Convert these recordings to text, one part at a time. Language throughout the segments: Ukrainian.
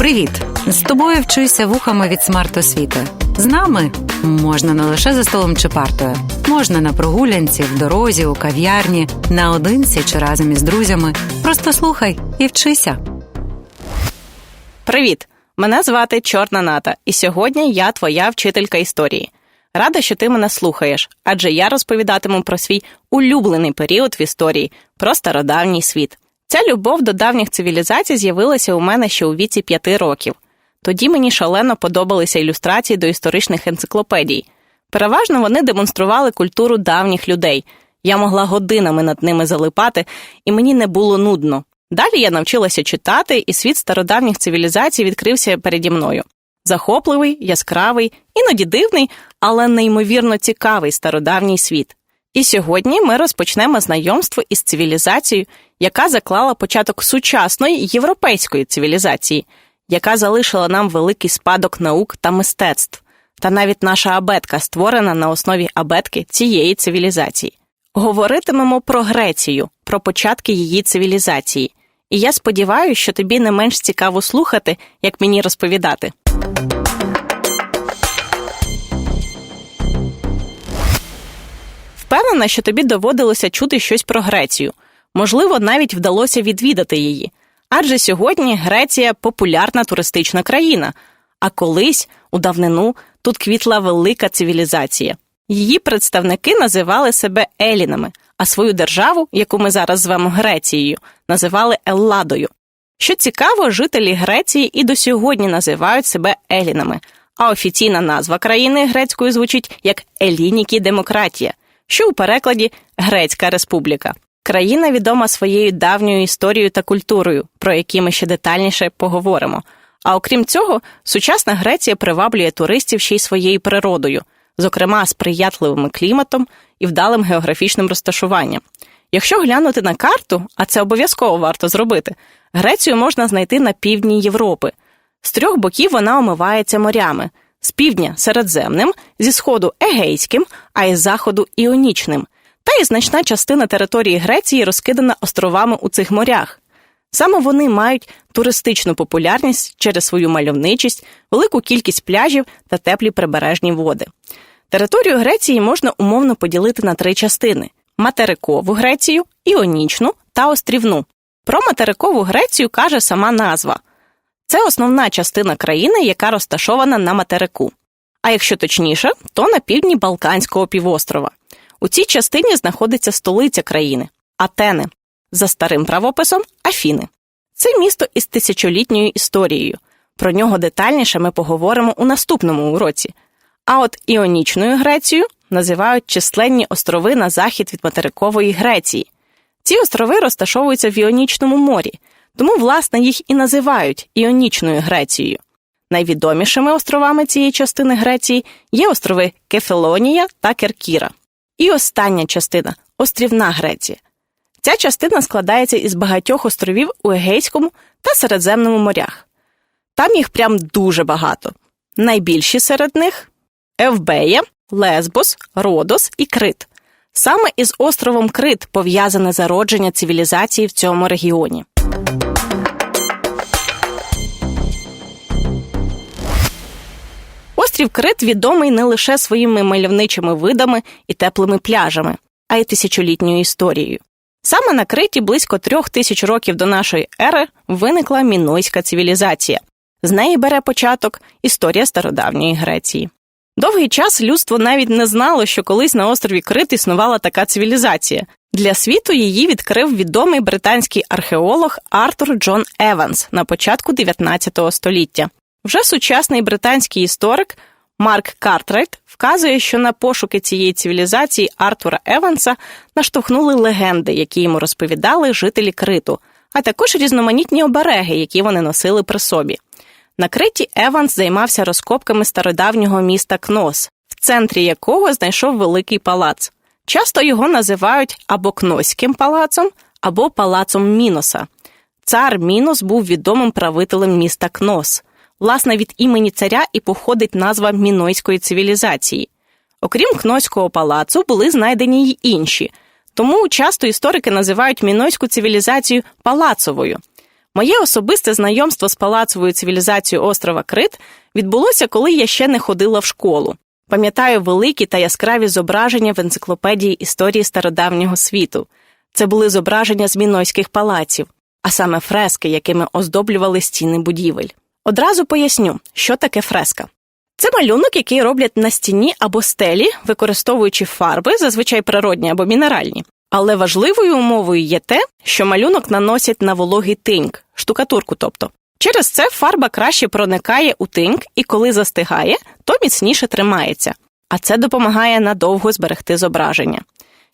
Привіт! З тобою вчуся вухами від смарт-освіти. З нами можна не лише за столом чи партою, можна на прогулянці, в дорозі, у кав'ярні, наодинці чи разом із друзями. Просто слухай і вчися. Привіт! Мене звати Чорна Ната, і сьогодні я твоя вчителька історії. Рада, що ти мене слухаєш, адже я розповідатиму про свій улюблений період в історії, про стародавній світ. Ця любов до давніх цивілізацій з'явилася у мене ще у віці п'яти років. Тоді мені шалено подобалися ілюстрації до історичних енциклопедій. Переважно вони демонстрували культуру давніх людей. Я могла годинами над ними залипати, і мені не було нудно. Далі я навчилася читати, і світ стародавніх цивілізацій відкрився переді мною. Захопливий, яскравий, іноді дивний, але неймовірно цікавий стародавній світ. І сьогодні ми розпочнемо знайомство із цивілізацією, яка заклала початок сучасної європейської цивілізації, яка залишила нам великий спадок наук та мистецтв. Та навіть наша абетка створена на основі абетки цієї цивілізації. Говоритимемо про Грецію, про початки її цивілізації. І я сподіваюся, що тобі не менш цікаво слухати, як мені розповідати. Впевнена, що тобі доводилося чути щось про Грецію. Можливо, навіть вдалося відвідати її. Адже сьогодні Греція популярна туристична країна, а колись, у давнину, тут квітла велика цивілізація. Її представники називали себе Елінами, а свою державу, яку ми зараз звемо Грецією, називали Елладою. Що цікаво, жителі Греції і до сьогодні називають себе Елінами, а офіційна назва країни грецькою звучить як Елінікі Демократія, що у перекладі Грецька Республіка. Країна відома своєю давньою історією та культурою, про які ми ще детальніше поговоримо. А окрім цього, сучасна Греція приваблює туристів ще й своєю природою, зокрема сприятливим кліматом і вдалим географічним розташуванням. Якщо глянути на карту, а це обов'язково варто зробити, Грецію можна знайти на півдні Європи. З трьох боків вона омивається морями: з півдня середземним, зі сходу егейським, а із заходу іонічним. Та й значна частина території Греції розкидана островами у цих морях. Саме вони мають туристичну популярність через свою мальовничість, велику кількість пляжів та теплі прибережні води. Територію Греції можна умовно поділити на три частини: материкову Грецію, іонічну та острівну. Про материкову Грецію каже сама назва. Це основна частина країни, яка розташована на материку. А якщо точніше, то на півдні Балканського півострова. У цій частині знаходиться столиця країни Атени, за старим правописом Афіни. Це місто із тисячолітньою історією. Про нього детальніше ми поговоримо у наступному уроці. А от Іонічною Грецією називають численні острови на захід від материкової Греції. Ці острови розташовуються в Іонічному морі, тому, власне, їх і називають Іонічною Грецією. Найвідомішими островами цієї частини Греції є острови Кефелонія та Керкіра. І остання частина острівна Греція. Ця частина складається із багатьох островів у Егейському та Середземному морях. Там їх прям дуже багато. Найбільші серед них Евбея, Лесбос, Родос і Крит. Саме із островом Крит пов'язане зародження цивілізації в цьому регіоні. Острів Крит відомий не лише своїми мальовничими видами і теплими пляжами, а й тисячолітньою історією. Саме на Криті близько трьох тисяч років до нашої ери виникла мінойська цивілізація. З неї бере початок історія стародавньої Греції. Довгий час людство навіть не знало, що колись на острові Крит існувала така цивілізація. Для світу її відкрив відомий британський археолог Артур Джон Еванс на початку 19 століття. Вже сучасний британський історик Марк Картрайт вказує, що на пошуки цієї цивілізації Артура Еванса наштовхнули легенди, які йому розповідали жителі Криту, а також різноманітні обереги, які вони носили при собі. На Криті Еванс займався розкопками стародавнього міста Кнос, в центрі якого знайшов великий палац. Часто його називають або Кноським палацом, або палацом Міноса. Цар Мінос був відомим правителем міста Кнос. Власне, від імені царя і походить назва мінойської цивілізації. Окрім Кноського палацу, були знайдені й інші, тому часто історики називають мінойську цивілізацію палацовою. Моє особисте знайомство з палацовою цивілізацією острова Крит відбулося, коли я ще не ходила в школу. Пам'ятаю великі та яскраві зображення в енциклопедії історії стародавнього світу. Це були зображення з мінойських палаців, а саме фрески, якими оздоблювали стіни будівель. Одразу поясню, що таке фреска. Це малюнок, який роблять на стіні або стелі, використовуючи фарби, зазвичай природні або мінеральні. Але важливою умовою є те, що малюнок наносять на вологий тиньк, штукатурку тобто. Через це фарба краще проникає у тиньк і коли застигає, то міцніше тримається, а це допомагає надовго зберегти зображення.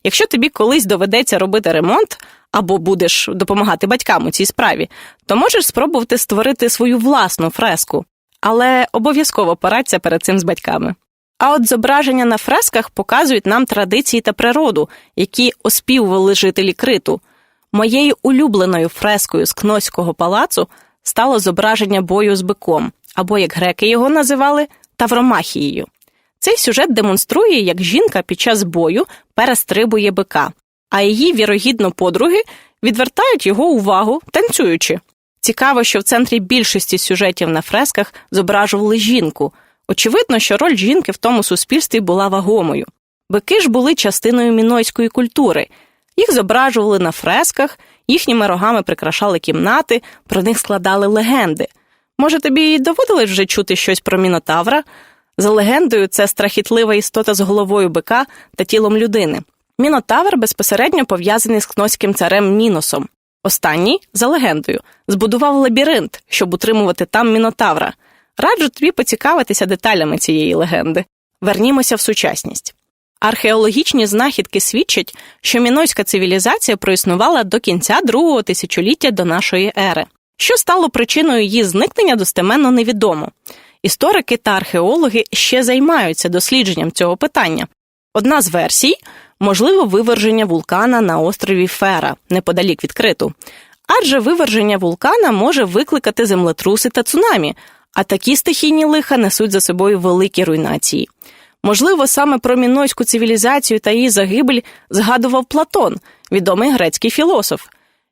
Якщо тобі колись доведеться робити ремонт або будеш допомагати батькам у цій справі, то можеш спробувати створити свою власну фреску, але обов'язково порадься перед цим з батьками. А от зображення на фресках показують нам традиції та природу, які оспівували жителі криту. Моєю улюбленою фрескою з Кноського палацу стало зображення бою з биком, або, як греки його називали, Тавромахією. Цей сюжет демонструє, як жінка під час бою перестрибує бика, а її вірогідно подруги відвертають його увагу, танцюючи. Цікаво, що в центрі більшості сюжетів на фресках зображували жінку. Очевидно, що роль жінки в тому суспільстві була вагомою. Бики ж були частиною мінойської культури. Їх зображували на фресках, їхніми рогами прикрашали кімнати, про них складали легенди. Може, тобі й доводилось вже чути щось про мінотавра? За легендою, це страхітлива істота з головою бика та тілом людини. Мінотавр безпосередньо пов'язаний з кноським царем Міносом. Останній, за легендою, збудував лабіринт, щоб утримувати там мінотавра. Раджу тобі поцікавитися деталями цієї легенди. Вернімося в сучасність. Археологічні знахідки свідчать, що мінойська цивілізація проіснувала до кінця другого тисячоліття до нашої ери. Що стало причиною її зникнення, достеменно невідомо. Історики та археологи ще займаються дослідженням цього питання. Одна з версій можливо виверження вулкана на острові Фера, неподалік від Криту. Адже виверження вулкана може викликати землетруси та цунамі, а такі стихійні лиха несуть за собою великі руйнації. Можливо, саме про мінойську цивілізацію та її загибель згадував Платон, відомий грецький філософ.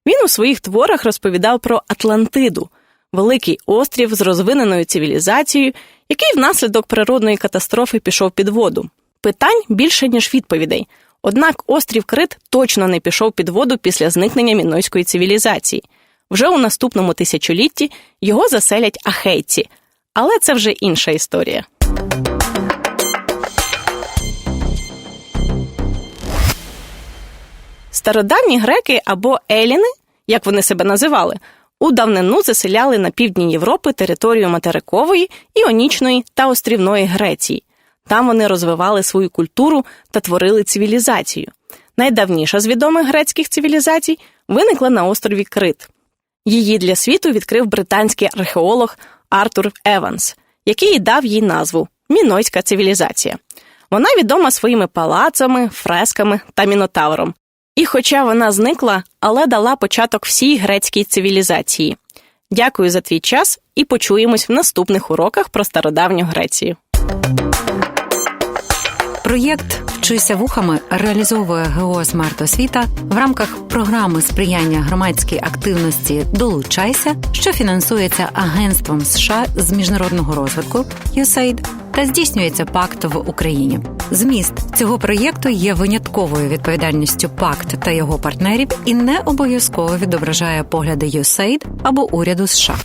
Він у своїх творах розповідав про Атлантиду, великий острів з розвиненою цивілізацією, який внаслідок природної катастрофи пішов під воду. Питань більше, ніж відповідей. Однак острів Крит точно не пішов під воду після зникнення мінойської цивілізації. Вже у наступному тисячолітті його заселять ахейці, але це вже інша історія. Стародавні греки або еліни, як вони себе називали, у давнину заселяли на півдні Європи територію материкової, іонічної та острівної Греції. Там вони розвивали свою культуру та творили цивілізацію. Найдавніша з відомих грецьких цивілізацій виникла на острові Крит. Її для світу відкрив британський археолог Артур Еванс, який дав їй назву Мінойська цивілізація. Вона відома своїми палацами, фресками та мінотавром. І, хоча вона зникла, але дала початок всій грецькій цивілізації. Дякую за твій час і почуємось в наступних уроках про стародавню Грецію. Проєкт Вчися вухами реалізовує ГО «Смарт Освіта» в рамках програми сприяння громадській активності Долучайся, що фінансується Агентством США з міжнародного розвитку USAID та здійснюється пакт в Україні. Зміст цього проєкту є винятковою відповідальністю пакт та його партнерів і не обов'язково відображає погляди USAID або уряду США.